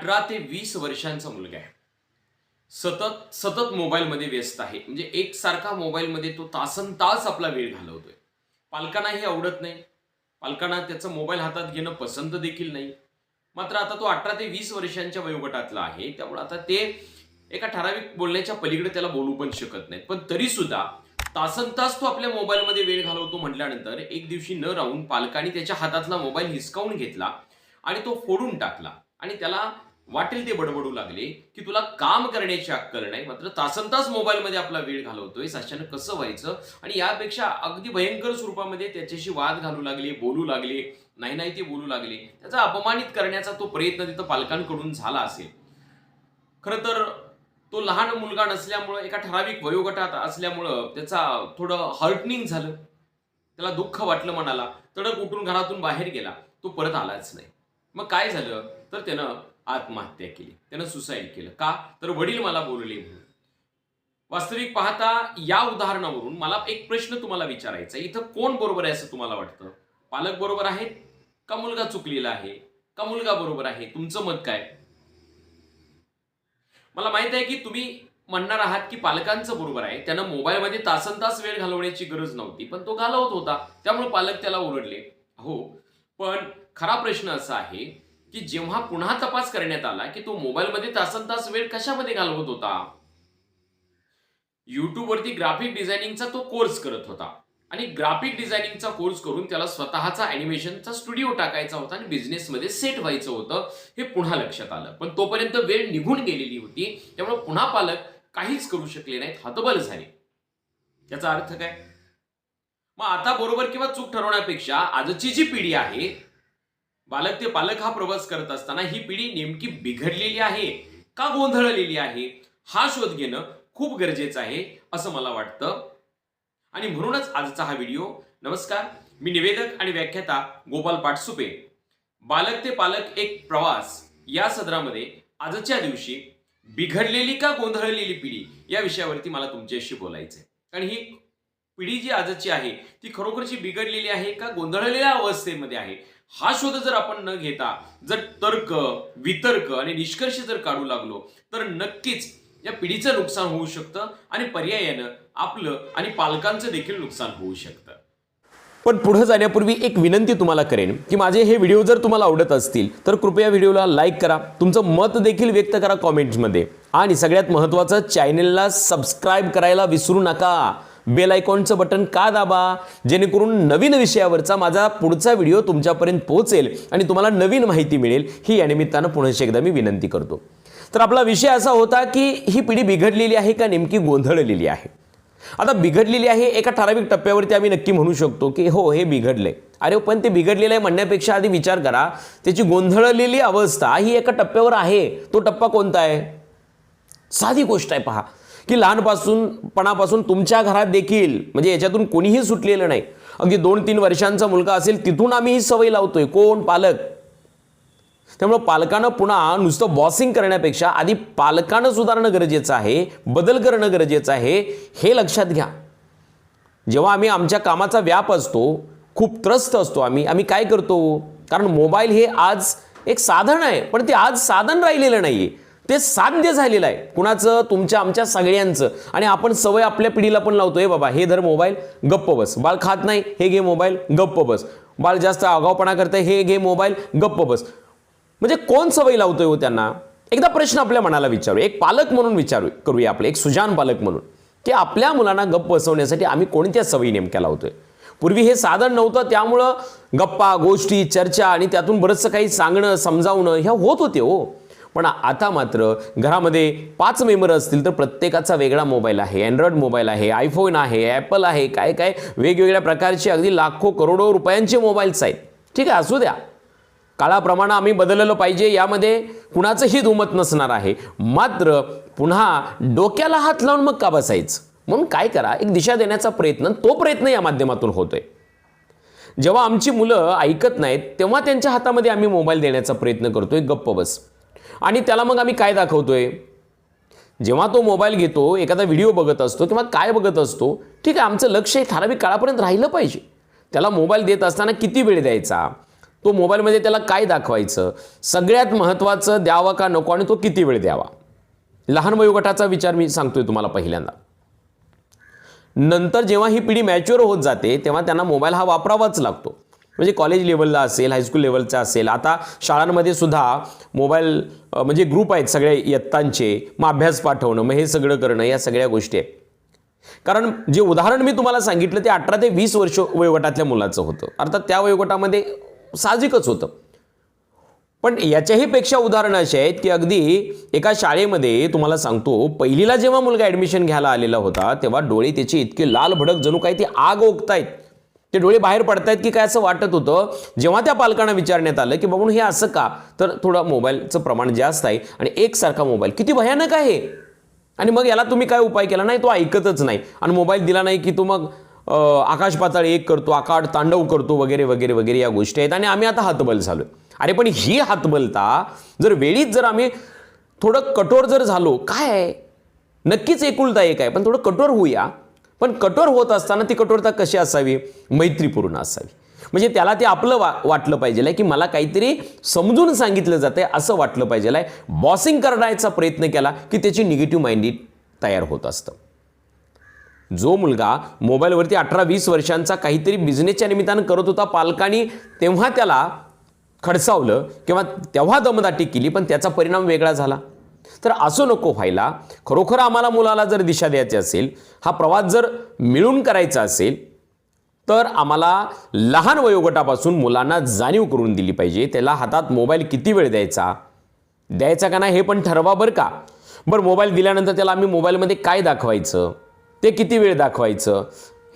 अठरा ते वीस वर्षांचा मुलगा आहे. सतत सतत मोबाईलमध्ये व्यस्त आहे. म्हणजे एकसारखा मोबाईलमध्ये तो तासन तास आपला वेळ घालवतोय. पालकांना हे आवडत नाही. पालकांना त्याचं मोबाईल हातात घेणं पसंत देखील नाही. मात्र आता तो अठरा ते वीस वर्षांच्या वयोगटातला आहे. त्यामुळे आता ते एका ठराविक बोलण्याच्या पलीकडे त्याला बोलू पण शकत नाहीत. पण तरी सुद्धा तासन तास तो आपल्या मोबाईलमध्ये वेळ घालवतो म्हटल्यानंतर एक दिवशी न राहून पालकांनी त्याच्या हातातला मोबाईल हिसकावून घेतला आणि तो फोडून टाकला. आणि त्याला वाटेल ते बडबडू लागले की तुला काम करण्याची अक्कल नाही. मात्र तासन तास मोबाईलमध्ये आपला वेळ घालवतोय. अशानं कसं व्हायचं? आणि यापेक्षा अगदी भयंकर स्वरूपामध्ये त्याच्याशी वाद घालू लागले बोलू लागले नाही नाही ते बोलू लागले. त्याचा अपमानित करण्याचा तो प्रयत्न तिथं पालकांकडून झाला असेल. खरं तर तो लहान मुलगा नसल्यामुळं एका ठराविक वयोगटात असल्यामुळं त्याचा थोडं हर्टनिंग झालं. त्याला दुःख वाटलं मनाला. तडक उठून घरातून बाहेर गेला. तो परत आलाच नाही. मग काय झालं? तर त्यानं आत्महत्या केली. त्यानं सुसाईड केलं. का? तर वडील मला बोलले म्हणून. वास्तविक पाहता या उदाहरणावरून मला एक प्रश्न तुम्हाला विचारायचा इथं कोण बरोबर आहे असं तुम्हाला वाटतं? पालक बरोबर आहेत? का मुलगा चुकलेला आहे? का मुलगा बरोबर आहे? तुमचं मत काय? मला माहीत आहे की तुम्ही म्हणणार आहात की पालकांचं बरोबर आहे. त्यानं मोबाईलमध्ये तासन तास वेळ घालवण्याची गरज नव्हती पण तो घालवत होता. त्यामुळे पालक त्याला ओरडले. हो पण खरा प्रश्न असा आहे की जेव्हा पुन्हा तपास करण्यात आला की तो मोबाईलमध्ये तासन तास वेळ कशामध्ये घालवत होता? युट्यूबवरती ग्राफिक डिझायनिंगचा तो कोर्स करत होता. आणि ग्राफिक डिझायनिंगचा कोर्स करून त्याला स्वतःचा अॅनिमेशनचा स्टुडिओ टाकायचा होता आणि बिझनेसमध्ये सेट व्हायचं होतं हे पुन्हा लक्षात आलं. पण तोपर्यंत वेळ निघून गेलेली होती. त्यामुळे पुन्हा पालक काहीच करू शकले नाहीत. हतबल झाले. याचा अर्थ काय? मग आता बरोबर किंवा चूक ठरवण्यापेक्षा आजची जी पिढी आहे बालक ते पालक हा प्रवास करत असताना ही पिढी नेमकी बिघडलेली आहे का गोंधळलेली आहे? हा शोध घेणं खूप गरजेचं आहे असं मला वाटतं. आणि म्हणूनच आजचा हा व्हिडिओ नमस्कार मी निवेदक आणि व्याख्याता गोपाल पाटसुपे. बालक ते पालक एक प्रवास या सदरामध्ये आजच्या दिवशी बिघडलेली का गोंधळलेली पिढी या विषयावरती मला तुमच्याशी बोलायचं आहे आणि ही पिढी जी आजची आहे ती खरोखरची बिघडलेली आहे का गोंधळलेल्या अवस्थेमध्ये आहे? हा शोध जर आपण न घेता जर तर्क वितर्क आणि निष्कर्ष जर काढू लागलो तर नक्कीच या पिढीचं नुकसान होऊ शकतं आणि पर्यायानं आपलं आणि पालकांचं देखील नुकसान होऊ शकतं. पण पुढे जाण्यापूर्वी एक विनंती तुम्हाला करेन की माझे हे व्हिडिओ जर तुम्हाला आवडत असतील तर कृपया व्हिडिओला लाईक करा तुमचं मत देखील व्यक्त करा कॉमेंट्समध्ये. आणि सगळ्यात महत्त्वाचं चॅनेलला सबस्क्राईब करायला विसरू नका. बेल आयकॉनचं बटन का दाबा? जेणेकरून नवीन विषयावरचा माझा पुढचा व्हिडिओ तुमच्यापर्यंत पोहोचेल आणि तुम्हाला नवीन माहिती मिळेल. ही या निमित्तानं पुन्हा एकदा मी विनंती करतो. तर आपला विषय असा होता की ही पिढी बिघडलेली आहे का नेमकी गोंधळलेली आहे? आता बिघडलेली आहे एका ठराविक टप्प्यावरती आम्ही नक्की म्हणू शकतो की हो हे बिघडले अरे हो, पण ते बिघडलेलं आहे म्हणण्यापेक्षा आधी विचार करा. त्याची गोंधळलेली अवस्था ही एका टप्प्यावर आहे. तो टप्पा कोणता आहे? साधी गोष्ट आहे पहा. की लहानपासून पणापासून तुमच्या घरात देखील म्हणजे याच्यातून कोणीही सुटलेलं नाही. अगदी दोन तीन वर्षांचा मुलगा असेल तिथून आम्ही ही सवय लावतोय. कोण? पालक. त्यामुळं पालकानं पुन्हा नुसतं बॉसिंग करण्यापेक्षा आधी पालकानं सुधारणं गरजेचं आहे बदल करणं गरजेचं आहे हे लक्षात घ्या. जेव्हा आम्ही आमच्या कामाचा व्याप असतो खूप त्रस्त असतो आम्ही आम्ही काय करतो? कारण मोबाईल हे आज एक साधन आहे पण ते आज साधन राहिलेलं नाही आहे ते साध्य झालेलं आहे. कुणाचं? तुमच्या आमच्या सगळ्यांचं. आणि आपण सवय आपल्या पिढीला पण लावतोय बाबा हे धर मोबाईल गप्प बस. बाळ खात नाही हे घे मोबाईल गप्प बस. बाळ जास्त आगावपणा करतंय हे घे मोबाईल गप्प बस. म्हणजे कोण सवय लावतोय हो त्यांना? एकदा प्रश्न आपल्या मनाला विचारू. एक पालक म्हणून विचारू करूया आपले. एक सुजान पालक म्हणून की आपल्या मुलांना गप्प बसवण्यासाठी आम्ही कोणत्या सवयी नेमक्या लावतोय? पूर्वी हे साधन नव्हतं त्यामुळं गप्पा गोष्टी चर्चा आणि त्यातून बरंचसं काही सांगणं समजावणं ह्या होत होते हो. पण आता मात्र घरामध्ये पाच मेंबर असतील तर प्रत्येकाचा वेगळा मोबाईल आहे. अँड्रॉइड मोबाईल आहे आयफोन आहे ॲपल आहे काय काय वेगवेगळ्या प्रकारचे अगदी लाखो करोडो रुपयांचे मोबाईल्स आहेत. ठीक आहे असू द्या. काळाप्रमाणे आम्ही बदललं पाहिजे यामध्ये कुणाचंही दुमत नसणार आहे. मात्र पुन्हा डोक्याला हात लावून मग का बसायचं? म्हणून काय करा एक दिशा देण्याचा प्रयत्न तो प्रयत्न या माध्यमातून होतोय. जेव्हा आमची मुलं ऐकत नाहीत तेव्हा त्यांच्या हातामध्ये आम्ही मोबाईल देण्याचा प्रयत्न करतोय. गप्प बस. आणि त्याला मग आम्ही काय दाखवतोय? जेव्हा तो मोबाईल घेतो एखादा व्हिडिओ बघत असतो किंवा काय बघत असतो ठीक आहे आमचं लक्ष हे ठराविक काळापर्यंत राहिलं पाहिजे. त्याला मोबाईल देत असताना किती वेळ द्यायचा? तो मोबाईलमध्ये त्याला काय दाखवायचं? सगळ्यात महत्त्वाचं द्यावा का नको आणि तो किती वेळ द्यावा? लहान वयोगटाचा विचार मी सांगतोय तुम्हाला पहिल्यांदा. नंतर जेव्हा ही पिढी मॅच्युअर होत जाते तेव्हा त्यांना मोबाईल हा वापरावाच लागतो. म्हणजे कॉलेज लेवलला असेल हायस्कूल लेवलचा असेल. आता शाळांमध्ये सुद्धा मोबाईल म्हणजे ग्रुप आहेत सगळे इयत्तांचे. मग अभ्यास पाठवणं मग हे सगळं करणं या सगळ्या गोष्टी आहेत. कारण जे उदाहरण मी तुम्हाला सांगितलं ते अठरा ते वीस वर्ष वयोगटातल्या मुलाचं होतं. अर्थात त्या वयोगटामध्ये साहजिकच होतं. पण याच्याही पेक्षा उदाहरणं अशी आहेत की अगदी एका शाळेमध्ये तुम्हाला सांगतो पहिलीला जेव्हा मुलगा ॲडमिशन घ्यायला आलेला होता तेव्हा डोळे त्याचे इतके लाल भडक जणू काही ते आग ओकतायत ते डोळे बाहेर पडतायत की काय असं वाटत होतं? जेव्हा त्या पालकांना विचारण्यात आलं की बाबून हे असं का? तर थोडं मोबाईलचं प्रमाण जास्त आहे आणि एकसारखा मोबाईल. किती भयानक आहे. आणि मग याला तुम्ही काय उपाय केला? नाही तो ऐकतच नाही. आणि मोबाईल दिला नाही की तो मग आकाश पाताळ एक करतो आकाड तांडव करतो वगैरे वगैरे वगैरे या गोष्टी आहेत. आणि आम्ही आता हातबल झालो अरे पण ही हातबलता जर वेळीच जर आम्ही थोडं कठोर जर झालो काय आहे? नक्कीच एकुलता एक आहे पण थोडं कठोर होऊया. पण कठोर होत असताना ती कठोरता कशी असावी? मैत्रीपूर्ण असावी. म्हणजे त्याला ते आपलं वा वाटलं पाहिजे की मला काहीतरी समजून सांगितलं जातंय असं वाटलं पाहिजे बॉसिंग करण्याचा प्रयत्न केला की त्याची निगेटिव्ह माइंडी तयार होत असतं. जो मुलगा मोबाईलवरती अठरा वीस वर्षांचा काहीतरी बिझनेसच्या निमित्तानं करत होता पालकांनी तेव्हा त्याला खडसावलं किंवा तेव्हा दमदाटी केली पण त्याचा परिणाम वेगळा झाला. तर असं नको व्हायला. खरोखर आम्हाला मुलाला जर दिशा द्यायची असेल हा प्रवास जर मिळून करायचा असेल तर आम्हाला लहान वयोगटापासून मुलांना जाणीव करून दिली पाहिजे. त्याला हातात मोबाईल किती वेळ द्यायचा? द्यायचा का नाही हे पण ठरवा बरं का. बरं मोबाईल दिल्यानंतर त्याला आम्ही मोबाईलमध्ये काय दाखवायचं? ते किती वेळ दाखवायचं?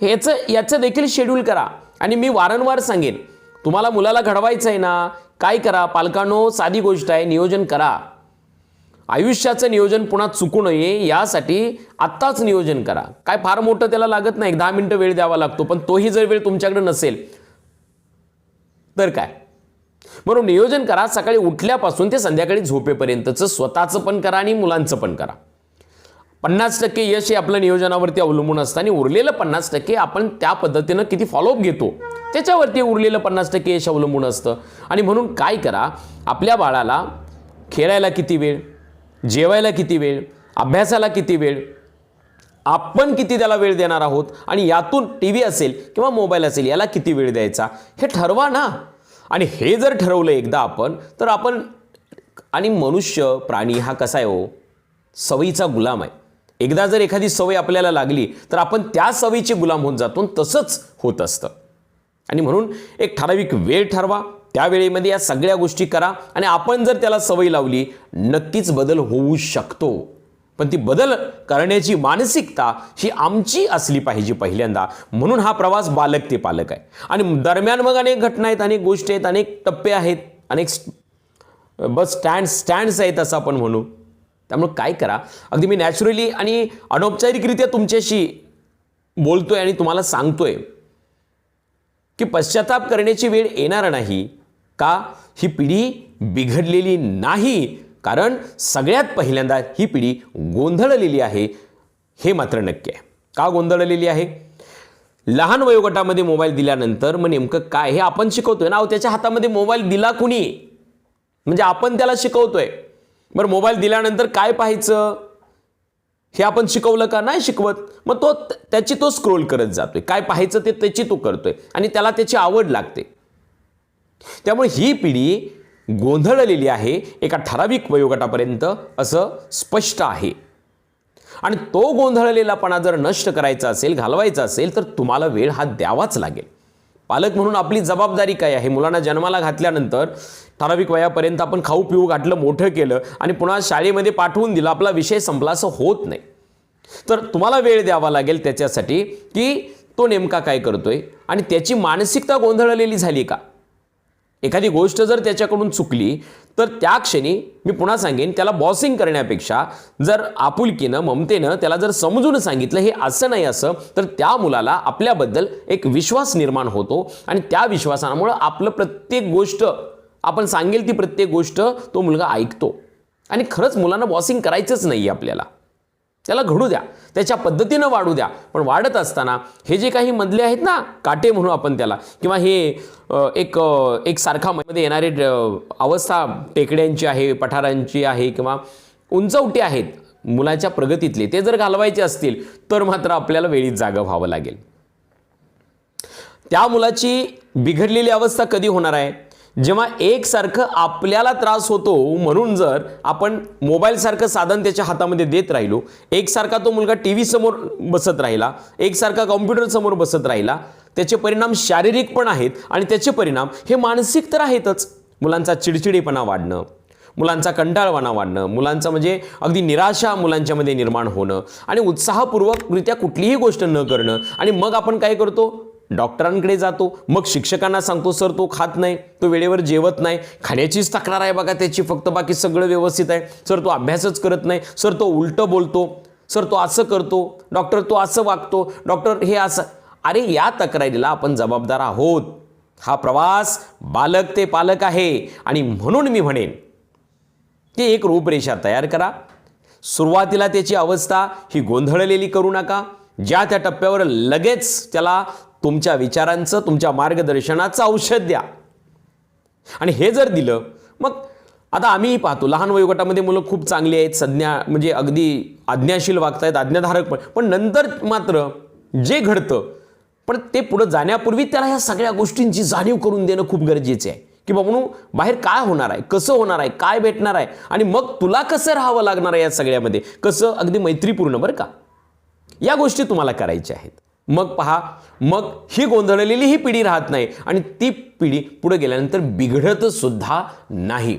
ह्याचं याचं देखील शेड्यूल करा. आणि मी वारंवार सांगेन तुम्हाला मुलाला घडवायचं आहे ना काय करा? पालकांनो साधी गोष्ट आहे नियोजन करा. आयुष्याचं नियोजन पुन्हा चुकू नये यासाठी आत्ताच नियोजन करा. काय फार मोठं त्याला लागत नाही. एक दहा मिनटं वेळ द्यावा लागतो पण तोही जर वेळ तुमच्याकडे नसेल तर काय? म्हणून नियोजन करा. सकाळी उठल्यापासून ते संध्याकाळी झोपेपर्यंतचं स्वतःचं पण करा आणि मुलांचं पण करा. पन्नास टक्के यश हे आपल्या नियोजनावरती अवलंबून असतं आणि उरलेलं पन्नास टक्के आपण त्या पद्धतीनं किती फॉलोअप घेतो त्याच्यावरती उरलेलं पन्नास टक्के यश अवलंबून असतं. आणि म्हणून काय करा आपल्या बाळाला खेळायला किती वेळ? जेवायला किती वेळ? अभ्यासाला किती वेळ? आपण किती त्याला वेळ देणार आहोत? आणि यातून टी व्ही असेल किंवा मोबाईल असेल याला किती वेळ द्यायचा? हे ठरवा ना. आणि हे जर ठरवलं एकदा आपण तर आपण आणि मनुष्य प्राणी हा कसा आहे हो? सवयीचा गुलाम आहे. एकदा जर एखादी सवय आपल्याला लागली तर आपण त्या सवयीचे गुलाम होऊन जातो तसंच होत असतं. आणि म्हणून एक ठराविक वेळ ठरवा. त्यावेळेमध्ये या सगळ्या गोष्टी करा आणि आपण जर त्याला सवय लावली नक्कीच बदल होऊ शकतो. पण ती बदल करण्याची मानसिकता ही आमची असली पाहिजे पहिल्यांदा. म्हणून हा प्रवास बालक ते पालक आहे. आणि दरम्यान मग अनेक घटना आहेत अनेक गोष्टी आहेत अनेक टप्पे आहेत अनेक बस स्टँड स्टँड्स आहेत असं आपण म्हणू. त्यामुळे काय करा? अगदी मी नॅचरली आणि अनौपचारिकरित्या तुमच्याशी बोलतोय आणि तुम्हाला सांगतोय की पश्चाताप करण्याची वेळ येणार नाही. का? ही पिढी बिघडलेली नाही. कारण सगळ्यात पहिल्यांदा ही पिढी गोंधळलेली आहे. हे मात्र नक्की आहे. का गोंधळलेली आहे? लहान वयोगटामध्ये मोबाईल दिल्यानंतर मग नेमकं काय? हे आपण शिकवतोय ना. त्याच्या हातामध्ये मोबाईल दिला कुणी? म्हणजे आपण त्याला शिकवतोय. बरं मोबाईल दिल्यानंतर काय पाहायचं? हे आपण शिकवलं का? नाही शिकवत. मग तो त्याची तो स्क्रोल करत जातोय. काय पाहायचं ते त्याची तो करतोय. आणि त्याला त्याची आवड लागते. त्यामुळे ही पिढी गोंधळलेली आहे एका ठराविक वयोगटापर्यंत असं स्पष्ट आहे. आणि तो गोंधळलेलापणा जर नष्ट करायचा असेल घालवायचा असेल तर तुम्हाला वेळ हा द्यावाच लागेल. पालक म्हणून आपली जबाबदारी काय आहे? मुलांना जन्माला घातल्यानंतर ठराविक वयापर्यंत आपण खाऊ पिऊ घातलं मोठं केलं आणि पुन्हा शाळेमध्ये पाठवून दिलं आपला विषय संपला असं होत नाही. तर तुम्हाला वेळ द्यावा लागेल त्याच्यासाठी की तो नेमका काय करतोय? आणि त्याची मानसिकता गोंधळलेली झाली का? एखादी गोष्ट जर त्याच्याकडून चुकली तर त्या क्षणी मी पुन्हा सांगेन त्याला बॉसिंग करण्यापेक्षा जर आपुलकीनं ममतेनं त्याला जर समजून सांगितलं हे असं नाही असं तर त्या मुलाला आपल्याबद्दल एक विश्वास निर्माण होतो आणि त्या विश्वासामुळं आपलं प्रत्येक गोष्ट आपण सांगेल ती प्रत्येक गोष्ट तो मुलगा ऐकतो. आणि खरंच मुलांना बॉसिंग करायचंच नाही आपल्याला. त्याला घडू द्या. त्याच्या पद्धतीनं वाढू द्या. पण वाढत असताना हे जे काही मधले आहेत ना काटे म्हणू आपण त्याला किंवा हे एक एक सारखा मध्ये येणारे अवस्था टेकड्यांची आहे पठारांची आहे किंवा उंचवटी आहेत मुलाच्या प्रगतीतले ते जर घालवायचे असतील तर मात्र आपल्याला वेळीच जागं व्हावं लागेल. त्या मुलाची बिघडलेली अवस्था कधी होणार आहे? जेव्हा एकसारखं आपल्याला त्रास होतो म्हणून जर आपण मोबाईलसारखं साधन त्याच्या हातामध्ये देत राहिलो एकसारखा तो मुलगा टी व्ही समोर बसत राहिला एकसारखा कॉम्प्युटर समोर बसत राहिला त्याचे परिणाम शारीरिक पण आहेत आणि त्याचे परिणाम हे मानसिक तर आहेतच. मुलांचा चिडचिडेपणा वाढणं मुलांचा कंटाळवाणा वाढणं मुलांचा म्हणजे अगदी निराशा मुलांच्यामध्ये निर्माण होणं आणि उत्साहपूर्वकरित्या कुठलीही गोष्ट न करणं आणि मग आपण काय करतो? डॉक्टरांकडे जातो मग शिक्षकांना सांगतो सर तो खात नाही तो वेळेवर जेवत नाही खाण्याचीच तक्रार आहे बघा त्याची फक्त बाकी सगळं व्यवस्थित आहे. सर तो अभ्यासच करत नाही सर तो उलटं बोलतो सर तो असं करतो डॉक्टर तो असं वागतो डॉक्टर हे असं. अरे या तक्रारीला आपण जबाबदार आहोत. हा प्रवास बालक ते पालक आहे. आणि म्हणून मी म्हणेन की एक रूपरेषा तयार करा. सुरुवातीला त्याची अवस्था ही गोंधळलेली करू नका. ज्या त्या टप्प्यावर लगेच त्याला तुमच्या विचारांचं तुमच्या मार्गदर्शनाचं औषध द्या. आणि हे जर दिलं मग आता आम्हीही पाहतो लहान वयोगटामध्ये मुलं खूप चांगली आहेत संज्ञा म्हणजे अगदी आज्ञाशील वागतायत आज्ञाधारक पण पण नंतर मात्र जे घडतं पण ते पुढं जाण्यापूर्वी त्याला ह्या सगळ्या गोष्टींची जाणीव करून देणं खूप गरजेचे आहे. की बाबा बाहेर काय होणार आहे कसं होणार आहे काय भेटणार आहे आणि मग तुला कसं राहावं लागणार आहे या सगळ्यामध्ये कसं अगदी मैत्रीपूर्ण बरं का? या गोष्टी तुम्हाला करायच्या आहेत. मग पहा मग ही गोंधळलेली ही पिढी राहत नाही आणि ती पिढी पुढे गेल्यानंतर बिघडत सुद्धा नाही.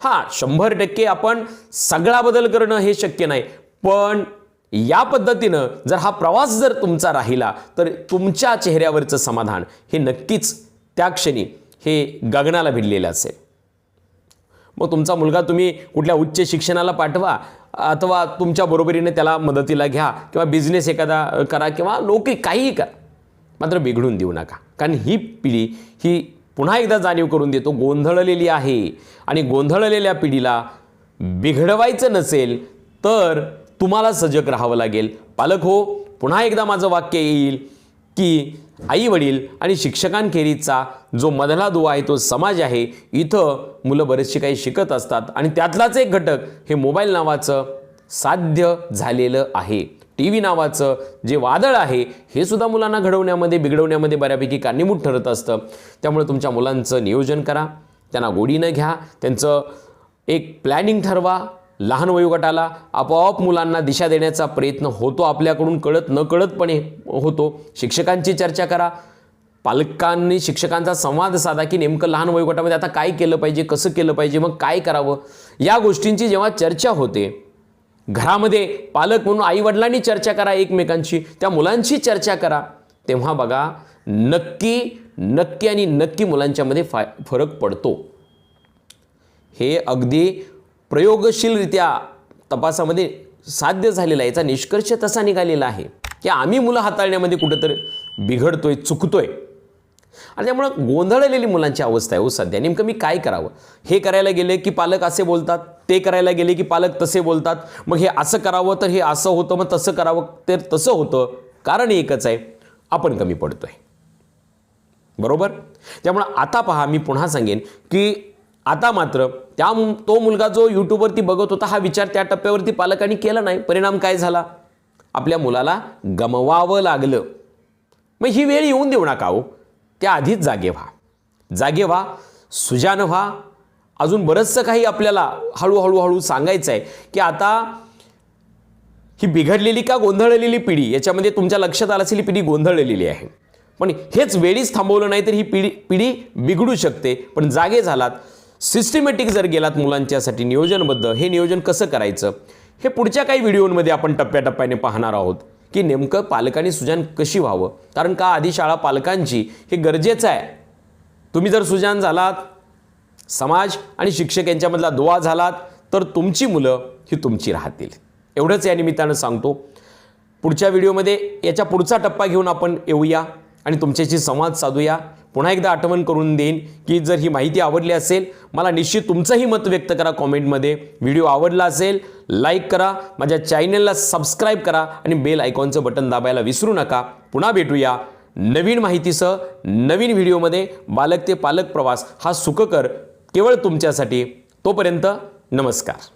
हां शंभर टक्के आपण सगळा बदल करणं हे शक्य नाही. पण या पद्धतीनं जर हा प्रवास जर तुमचा राहिला तर तुमच्या चेहऱ्यावरचं समाधान हे नक्कीच त्या क्षणी हे गगनाला भिडलेलं असेल. मग तुमचा मुलगा तुम्ही कुठल्या उच्च शिक्षणाला पाठवा अथवा तुमच्या बरोबरीने त्याला मदतीला घ्या किंवा बिझनेस एखादा करा किंवा नोकरी काहीही करा. मात्र बिघडून देऊ नका. कारण ही पिढी ही पुन्हा एकदा जाणीव करून देतो गोंधळलेली आहे. आणि गोंधळलेल्या पिढीला बिघडवायचं नसेल तर तुम्हाला सजग राहावं लागेल. पालक हो पुन्हा एकदा माझं वाक्य येईल. की आई वडील आणि शिक्षकांखेरीजचा जो मधला दुवा आहे तो समाज आहे इथं मुलं बरेचशी काही शिकत असतात. आणि त्यातलाच एक घटक हे मोबाईल नावाचं साध्य झालेलं आहे. टी व्ही नावाचं जे वादळ आहे हे सुद्धा मुलांना घडवण्यामध्ये बिघडवण्यामध्ये बऱ्यापैकी कारणीभूत ठरत असतं. त्यामुळे तुमच्या मुलांचं नियोजन करा त्यांना गोडीनं घ्या त्यांचं एक प्लॅनिंग ठरवा लहान वयोगटाला आपोआप मुलांना दिशा देण्याचा प्रयत्न होतो आपल्याकडून कळत न कळतपणे होतो. शिक्षकांची चर्चा करा. पालकांनी शिक्षकांचा संवाद साधा की नेमकं लहान वयोगटामध्ये आता काय केलं पाहिजे कसं केलं पाहिजे मग काय करावं? या गोष्टींची जेव्हा चर्चा होते घरामध्ये पालक म्हणून आईवडिलांनी चर्चा करा एकमेकांशी त्या मुलांशी चर्चा करा. तेव्हा बघा नक्की नक्की आणि नक्की मुलांच्यामध्ये फा फरक पडतो. हे अगदी प्रयोगशीलरित्या तपासामध्ये साध्य झालेला आहे. याचा निष्कर्ष तसा निघालेला आहे की आम्ही मुलं हाताळण्यामध्ये कुठंतरी बिघडतोय चुकतोय. आणि त्यामुळं गोंधळलेली मुलांची अवस्था आहे. हो सध्या नेमकं मी काय करावं? हे करायला गेले की पालक असे बोलतात ते करायला गेले की पालक तसे बोलतात. मग हे असं करावं तर हे असं होतं मग तसं करावं तर तसं होतं. कारण एकच आहे आपण कमी पडतोय. बरोबर? त्यामुळं आता पहा मी पुन्हा सांगेन की आता मात्र त्या तो मुलगा जो यूट्यूबवरती बघत होता हा विचार त्या टप्प्यावरती पालकांनी केला नाही. परिणाम काय झाला? आपल्या मुलाला गमवावं लागलं. मग ही वेळ येऊन देऊ नका हो. त्या आधीच जागे व्हा. जागे व्हा. सुजान व्हा. अजून बरंचसं काही आपल्याला हळूहळू हळू सांगायचं आहे की आता ही बिघडलेली का गोंधळलेली पिढी याच्यामध्ये तुमच्या लक्षात आलं असेल ही पिढी गोंधळलेली आहे. पण हेच वेळीच थांबवलं नाही तर ही पिढी पिढी बिघडू शकते. पण जागे झालात. सिस्टमॅटिक जर गेलात मुलांच्यासाठी नियोजनबद्ध हे नियोजन कसं करायचं? हे पुढच्या काही व्हिडिओमध्ये आपण टप्प्याटप्प्याने पाहणार आहोत की नेमकं पालकांनी सुजान कशी व्हावं? कारण का आधी शाळा पालकांची हे गरजेचं आहे? तुम्ही जर सुजान झालात समाज आणि शिक्षक यांच्यामधला दुवा झालात तर तुमची मुलं ही तुमची राहतील. एवढंच या निमित्तानं सांगतो. पुढच्या व्हिडिओमध्ये याच्या पुढचा टप्पा घेऊन आपण येऊया आणि तुमच्याशी संवाद साधूया. पुन्हा एकदा आठवण करून देईन की जर ही माहिती आवडली असेल मला निश्चित तुमचंही मत व्यक्त करा कॉमेंटमध्ये. व्हिडिओ आवडला असेल लाईक करा माझ्या चॅनलला सबस्क्राईब करा आणि बेल आयकॉनचं बटन दाबायला विसरू नका. पुन्हा भेटूया नवीन माहितीसह नवीन व्हिडिओमध्ये. बालक ते पालक प्रवास हा सुखकर केवळ तुमच्यासाठी. तोपर्यंत नमस्कार.